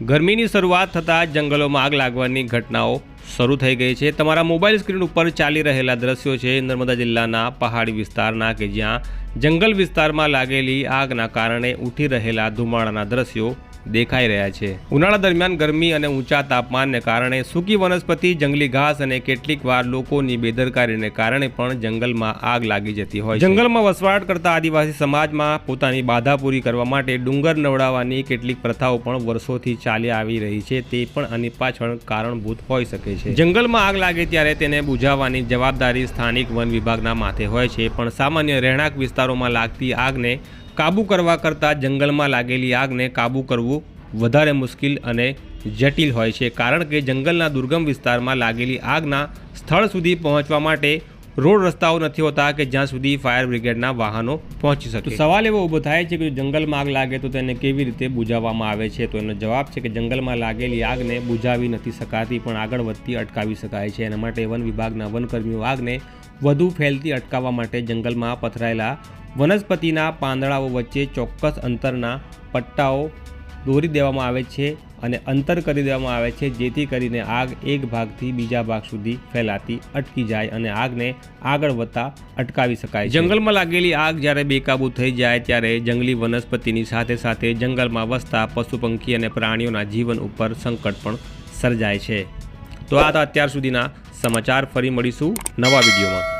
ગરમીની શરૂઆત થતાં જંગલોમાં આગ લાગવાની ઘટનાઓ શરૂ થઈ ગઈ છે. તમારા મોબાઈલ સ્ક્રીન ઉપર ચાલી રહેલા દ્રશ્યો છે. નર્મદા જિલ્લાના પહાડી વિસ્તારના કે જ્યાં જંગલ વિસ્તારમાં લાગેલી આગના કારણે ઉઠી રહેલા ધુમાડાના દ્રશ્યો દેખાઈ રહ્યા છે. ઉનાળા દરમિયાન ગરમી અને ઊંચા તાપમાનને કારણે સૂકી વનસ્પતિ, જંગલી ઘાસ અને કેટલીક લોકોની બેદરકારીને કારણે પણ જંગલમાં આગ લાગી જતી હોય જંગલમાં વસવાટ કરતા આદિવાસી સમાજમાં પોતાની બાધા પૂરી કરવા માટે ડુંગર નવડાવવાની કેટલીક પ્રથાઓ પણ વર્ષોથી ચાલી આવી રહી છે. તે પણ આની પાછળ કારણભૂત હોઈ શકે છે. જંગલમાં આગ લાગે ત્યારે તેને બુઝાવવાની જવાબદારી સ્થાનિક વન વિભાગના માથે હોય છે. પણ સામાન્ય રહેણાંક વિસ્તારોમાં લાગતી આગને કાબૂ કરવા કરતાં જંગલમાં લાગેલી આગને કાબૂ કરવું વધારે મુશ્કેલ અને જટિલ હોય છે. કારણ કે જંગલના દુર્ગમ વિસ્તારમાં લાગેલી આગના સ્થળ સુધી પહોંચવા માટે રોડ રસ્તાઓ નથી હોતા કે જ્યાં સુધી ફાયર બ્રિગેડના વાહનો પહોંચી શકે. સવાલ એવો ઊભો થાય છે કે જંગલમાં આગ લાગે તો તેને કેવી રીતે બુજાવવામાં આવે છે? તો એનો જવાબ છે કે જંગલમાં લાગેલી આગને બુઝાવી નથી શકાતી, પણ આગળ વધતી અટકાવી શકાય છે. એના માટે વન વિભાગના વનકર્મીઓ આગને વધુ ફેલતી અટકાવવા માટે જંગલમાં પથરાયેલા વનસ્પતિના પાંદડાઓ વચ્ચે ચોક્કસ અંતરના પટ્ટાઓ દોરી દેવામાં આવે છે અને અંતર કરી દેવામાં આવે છે, જેથી કરીને આગ એક ભાગથી બીજા ભાગ સુધી ફેલાતી, અટકી જાય અને આગને આગળ વધતા અટકાવી શકાય જંગલમાં લાગેલી આગ જ્યારે બેકાબૂ થઈ જાય ત્યારે જંગલી વનસ્પતિની સાથે સાથે જંગલમાં વસતા પશુ, પંખી અને પ્રાણીઓના જીવન ઉપર સંકટ પણ સર્જાય છે. તો આ હતા અત્યાર સુધીના સમાચાર. ફરી મળીશું નવા વિડીયોમાં.